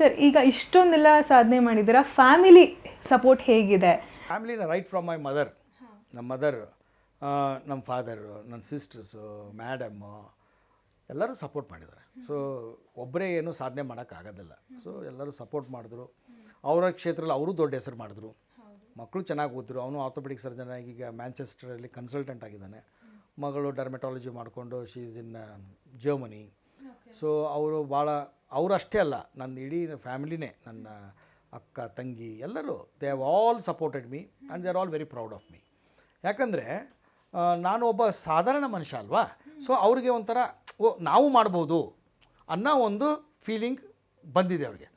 Sir ಈಗ ಇಷ್ಟೊಂದೆಲ್ಲ ಸಾಧನೆ ಮಾಡಿದ್ದೀರಾ? ಫ್ಯಾಮಿಲಿ ಸಪೋರ್ಟ್ ಹೇಗಿದೆ? ಫ್ಯಾಮಿಲಿನ ರೈಟ್ ಫ್ರಮ್ ಮೈ ಮದರ್ ನಮ್ಮ ಮದರ್ ನಮ್ಮ ಫಾದರು ನನ್ನ ಸಿಸ್ಟರ್ಸು ಮ್ಯಾಡಮ್ಮು ಎಲ್ಲರೂ ಸಪೋರ್ಟ್ ಮಾಡಿದ್ದಾರೆ. ಸೊ ಒಬ್ಬರೇ ಏನು ಸಾಧನೆ ಮಾಡೋಕ್ಕಾಗೋದಿಲ್ಲ ಸೊ ಎಲ್ಲರೂ ಸಪೋರ್ಟ್ ಮಾಡಿದ್ರು. ಅವರ ಕ್ಷೇತ್ರದಲ್ಲಿ ಅವರು ದೊಡ್ಡ ಹೆಸರು ಮಾಡಿದ್ರು. ಮಕ್ಕಳು ಚೆನ್ನಾಗಿ ಓದಿದ್ರು ಅವನು ಆರ್ಥೋಪೆಡಿಕ್ ಸರ್ಜನ್ ಆಗಿ ಈಗ ಮ್ಯಾಂಚೆಸ್ಟರಲ್ಲಿ ಕನ್ಸಲ್ಟೆಂಟ್ ಆಗಿದ್ದಾನೆ. ಮಗಳು ಡರ್ಮೆಟಾಲಜಿ ಮಾಡಿಕೊಂಡು ಶೀಸ್ ಇನ್ ಜರ್ಮನಿ ಸೊ ಅವರು ಭಾಳ ಅವರಷ್ಟೇ ಅಲ್ಲ ನನ್ನ ಇಡೀ ಫ್ಯಾಮಿಲಿನೇ ನನ್ನ ಅಕ್ಕ ತಂಗಿ ಎಲ್ಲರೂ they have all supported me and they are all very proud of me ಯಾಕಂದರೆ ನಾನು ಒಬ್ಬ ಸಾಧಾರಣ ಮನುಷ್ಯ ಅಲ್ವಾ? ಸೊ ಅವ್ರಿಗೆ ಒಂಥರ ಓ ನಾವು ಮಾಡ್ಬೋದು ಅನ್ನೋ ಒಂದು ಫೀಲಿಂಗ್ ಬಂದಿದೆ ಅವ್ರಿಗೆ.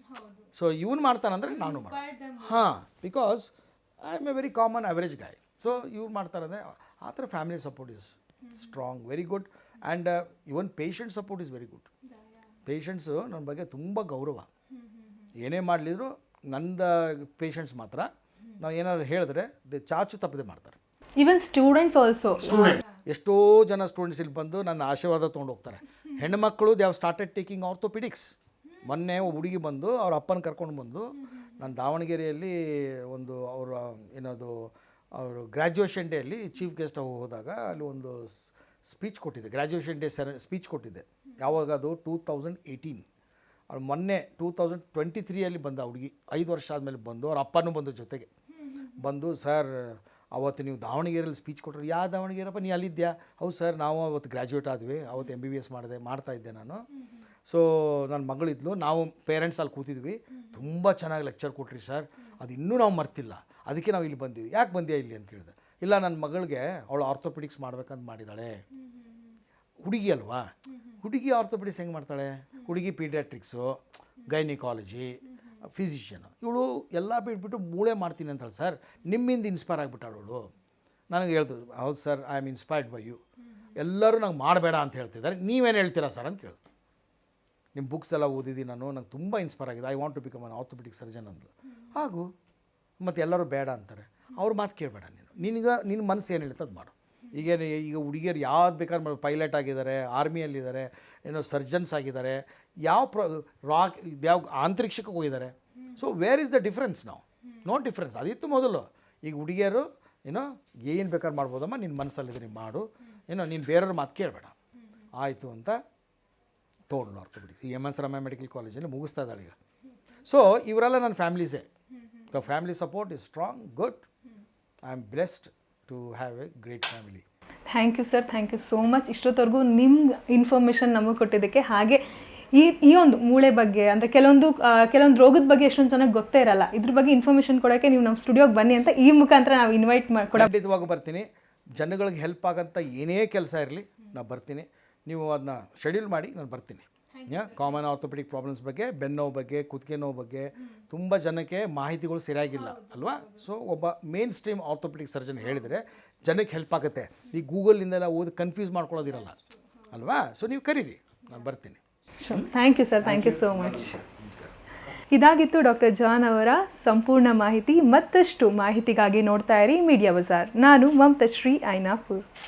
ಸೊ ಇವನು ಮಾಡ್ತಾನಂದರೆ ನಾನು ಮಾಡ ಹಾಂ because I am a very common average guy so ಇವ್ರು ಮಾಡ್ತಾರಂದರೆ ಆ ಥರ family support is strong very good and even patient support is very good patients ನನ್ನ ಬಗ್ಗೆ ತುಂಬ ಗೌರವ. ಏನೇ ಮಾಡಲಿದ್ರು ನಂದ ಪೇಷಂಟ್ಸ್ ಮಾತ್ರ. ನಾವು ಏನಾದ್ರು ಹೇಳಿದ್ರೆ ದೆ ಚಾಚು ತಪ್ಪದೆ ಮಾಡ್ತಾರೆ. ಈವನ್ ಸ್ಟೂಡೆಂಟ್ಸ್ ಆಲ್ಸೋ ಎಷ್ಟೋ ಜನ ಸ್ಟೂಡೆಂಟ್ಸ್ ಇಲ್ಲಿ ಬಂದು ನನ್ನ ಆಶೀರ್ವಾದ ತೊಗೊಂಡು ಹೋಗ್ತಾರೆ. ಹೆಣ್ಮಕ್ಳು they have started taking orthopaedics ಮೊನ್ನೆ ಒಬ್ಬ ಹುಡುಗಿ ಬಂದು ಅವ್ರ ಅಪ್ಪನ ಕರ್ಕೊಂಡು ಬಂದು ನಾನು ದಾವಣಗೆರೆಯಲ್ಲಿ ಒಂದು ಅವರ ಏನದು ಅವರು ಗ್ರ್ಯಾಜುಯೇಷನ್ ಡೇಯಲ್ಲಿ ಚೀಫ್ ಗೆಸ್ಟ್ ಹೋದಾಗ ಅಲ್ಲಿ ಒಂದು ಸ್ಪೀಚ್ ಕೊಟ್ಟಿದ್ದೆ. ಗ್ರ್ಯಾಜುಯೇಷನ್ ಡೇ ಸೆರೆ ಸ್ಪೀಚ್ ಕೊಟ್ಟಿದ್ದೆ. ಯಾವಾಗ ಅದು ಟೂ ತೌಸಂಡ್ ಏಯ್ಟೀನ್ ಅವ್ರು ಮೊನ್ನೆ ಟೂ ತೌಸಂಡ್ ಟ್ವೆಂಟಿ ತ್ರೀಯಲ್ಲಿ ಬಂದ ಹುಡುಗಿ, ಐದು ವರ್ಷ ಆದಮೇಲೆ ಬಂದು ಅವ್ರ ಅಪ್ಪನೂ ಬಂದು ಜೊತೆಗೆ. ಬಂದು, ಸರ್, ಅವತ್ತು ನೀವು ದಾವಣಗೆರೆಯಲ್ಲಿ ಸ್ಪೀಚ್ ಕೊಟ್ಟರು ಯಾವ ದಾವಣಗೆರೆಪ್ಪ, ನೀ ಅಲ್ಲಿದ್ಯಾ? ಹೌದು ಸರ್, ನಾವು ಅವತ್ತು ಗ್ರ್ಯಾಜುಯೇಟ್ ಆದ್ವಿ, ಅವತ್ತು ಎಂ ಬಿ ಬಿ ಎಸ್ ಮಾಡಿದೆ, ಮಾಡ್ತಾ ಇದ್ದೆ ನಾನು. ಸೊ ನನ್ನ ಮಗಳಿದ್ಲು, ನಾವು ಪೇರೆಂಟ್ಸ್ ಅಲ್ಲಿ ಕೂತಿದ್ವಿ. ತುಂಬ ಚೆನ್ನಾಗಿ ಲೆಕ್ಚರ್ ಕೊಟ್ರಿ ಸರ್, ಅದು ಇನ್ನೂ ನಾವು ಮರ್ತಿಲ್ಲ, ಅದಕ್ಕೆ ನಾವು ಇಲ್ಲಿ ಬಂದೀವಿ. ಯಾಕೆ ಬಂದ್ಯಾ ಇಲ್ಲಿ ಅಂತ ಕೇಳಿದೆ. ಇಲ್ಲ ನನ್ನ ಮಗಳಿಗೆ, ಅವಳು ಆರ್ಥೋಪೆಡಿಕ್ಸ್ ಮಾಡ್ಬೇಕಂತ ಮಾಡಿದ್ದಾಳೆ ಹುಡುಗಿ ಅಲ್ವಾ? ಹುಡುಗಿ ಆರ್ಥೋಪೆಡಿಕ್ಸ್ ಹೆಂಗೆ ಮಾಡ್ತಾಳೆ? ಹುಡುಗಿ ಪೀಡಿಯಾಟ್ರಿಕ್ಸು, ಗೈನಿಕಾಲಜಿ, ಫಿಸಿಷಿಯನ್. ಇವಳು ಎಲ್ಲ ಬಿಟ್ಬಿಟ್ಟು ಮೂಳೆ ಮಾಡ್ತೀನಿ ಅಂತಾಳೆ, ಸರ್, ನಿಮ್ಮಿಂದ ಇನ್ಸ್ಪೈರ್ ಆಗಿಬಿಟ್ಟಾಳು ಅವಳು. ನನಗೆ ಹೇಳ್ತು, ಹೌದು sir, I am inspired by you. ಎಲ್ಲರೂ ನಂಗೆ ಮಾಡಬೇಡ ಅಂತ ಹೇಳ್ತಿದ್ದಾರೆ. ನೀವೇನು ಹೇಳ್ತೀರಾ ಸರ್? ಅಂತ ಕೇಳಿದ್ರು ನಿಮ್ಮ ಬುಕ್ಸ್ ಎಲ್ಲ ಓದಿದ್ದೀನಿ ನಾನು, ನಂಗೆ ತುಂಬ ಇನ್ಸ್ಪೈರ್ ಆಗಿದೆ. I want to become an orthopaedic surgeon ಅಂದ್ಲು. ಹಾಗೂ, ಮತ್ತೆ ಎಲ್ಲರೂ ಬೇಡ ಅಂತಾರೆ. ಅವ್ರ ಮಾತು ಕೇಳಬೇಡ ನೀನು. ನಿನಗ ನಿನ್ನ ಮನಸ್ಸು ಏನು ಹೇಳ್ತದೆ ಅದು ಮಾಡು. ಈಗ ಈಗ ಹುಡುಗಿಯರು ಯಾವ್ದು ಬೇಕಾದ್ರೆ ಮಾಡಿ ಪೈಲಟ್ ಆಗಿದ್ದಾರೆ, ಆರ್ಮಿಯಲ್ಲಿದ್ದಾರೆ, ಏನೋ ಸರ್ಜನ್ಸ್ ಆಗಿದ್ದಾರೆ. ಯಾವ ಪ್ರ, ರಾಕ್, ಯಾವ ಆಂತರಿಕ್ಷಕ್ಕೆ ಹೋಗಿದ್ದಾರೆ. So where is the difference ನಾವು ನೋ ಡಿಫ್ರೆನ್ಸ್ ಅದಿತ್ತು ಮೊದಲು. ಈಗ ಹುಡುಗಿಯರು, ಏನೋ, ಏನು ಬೇಕಾದ್ರೆ ಮಾಡ್ಬೋದಮ್ಮ ನಿನ್ನ ಮನಸ್ಸಲ್ಲಿದೆ, ನೀನು ಮಾಡು. ಏನೋ, ನೀನು ಬೇರೆಯವ್ರ ಮಾತು ಕೇಳಬೇಡ. ಆಯಿತು ಅಂತ ತೊಗೊಂಡ್ಲು ಆರ್ಥೋಪೆಡಿಕ್ಸ್ ಈ ಎಂ ಎಸ್ ರಮ್ಯ ಮೆಡಿಕಲ್ ಕಾಲೇಜಲ್ಲಿ ಮುಗಿಸ್ತಾ ಇದ್ದಾಳೆ ಈಗ. ಸೊ ಇವರೆಲ್ಲ ನನ್ನ ಫ್ಯಾಮಿಲೀಸೇ. The family support is strong good I am blessed to have a great family thank you sir thank you so much ಇಷ್ಟೊತ್ತವರೆಗೂ ನಿಮ್ಮ ಇನ್ಫಾರ್ಮೇಷನ್ ನಮಗೆ ಕೊಟ್ಟಿದ್ದಕ್ಕೆ ಹಾಗೆ ಈ ಈ ಒಂದು ಮೂಳೆ ಬಗ್ಗೆ ಅಂದರೆ ಕೆಲವೊಂದು ಕೆಲವೊಂದು ರೋಗದ ಬಗ್ಗೆ ಎಷ್ಟೊಂದು ಚೆನ್ನಾಗಿ ಗೊತ್ತೇ ಇರಲ್ಲ. ಇದ್ರ ಬಗ್ಗೆ ಇನ್ಫಾರ್ಮೇಷನ್ ಕೊಡೋಕ್ಕೆ ನೀವು ನಮ್ಮ ಸ್ಟುಡಿಯೋಗೆ ಬನ್ನಿ ಅಂತ ಈ ಮುಖಾಂತರ ನಾವು ಇನ್ವೈಟ್ ಮಾಡಿ ಕೊಡ ಖಂಡಿತವಾಗಿ ಬರ್ತೀನಿ. ಜನಗಳಿಗೆ ಹೆಲ್ಪ್ ಆಗೋಂಥ ಏನೇ ಕೆಲಸ ಇರಲಿ ನಾನು ಬರ್ತೀನಿ. ನೀವು ಅದನ್ನ ಶೆಡ್ಯೂಲ್ ಮಾಡಿ ನಾನು ಬರ್ತೀನಿ. ಕಾಮನ್ ಆರ್ಥೋಪೆಡಿಕ್ ಪ್ರಾಬ್ಲಮ್ಸ್ ಬಗ್ಗೆ ಬೆನ್ನೋವು ಬಗ್ಗೆ ಕುತ್ತಿಗೆ ನೋವು ಬಗ್ಗೆ ತುಂಬ ಜನಕ್ಕೆ ಮಾಹಿತಿಗಳು ಸರಿಯಾಗಿಲ್ಲ ಅಲ್ವಾ? ಸೊ ಒಬ್ಬ ಮೇನ್ ಸ್ಟ್ರೀಮ್ ಆರ್ಥೋಪೆಡಿಕ್ ಸರ್ಜನ್ ಹೇಳಿದರೆ ಜನಕ್ಕೆ ಹೆಲ್ಪ್ ಆಗುತ್ತೆ. ಈ ಗೂಗಲ್ನಿಂದೆಲ್ಲ ಓದಿ ಕನ್ಫ್ಯೂಸ್ ಮಾಡ್ಕೊಳ್ಳೋದಿರಲ್ಲ ಅಲ್ವಾ? ಸೊ ನೀವು ಕರೀರಿ ನಾನು ಬರ್ತೀನಿ. Thank you sir thank you so much ಇದಾಗಿತ್ತು ಡಾಕ್ಟರ್ ಜಾನ್ ಅವರ ಸಂಪೂರ್ಣ ಮಾಹಿತಿ. ಮತ್ತಷ್ಟು ಮಾಹಿತಿಗಾಗಿ ನೋಡ್ತಾ ಇರಿ ಮೀಡಿಯಾ ಬಜಾರ್ ನಾನು ಮಮತಾ ಶ್ರೀ ಐನಾಪುರ್.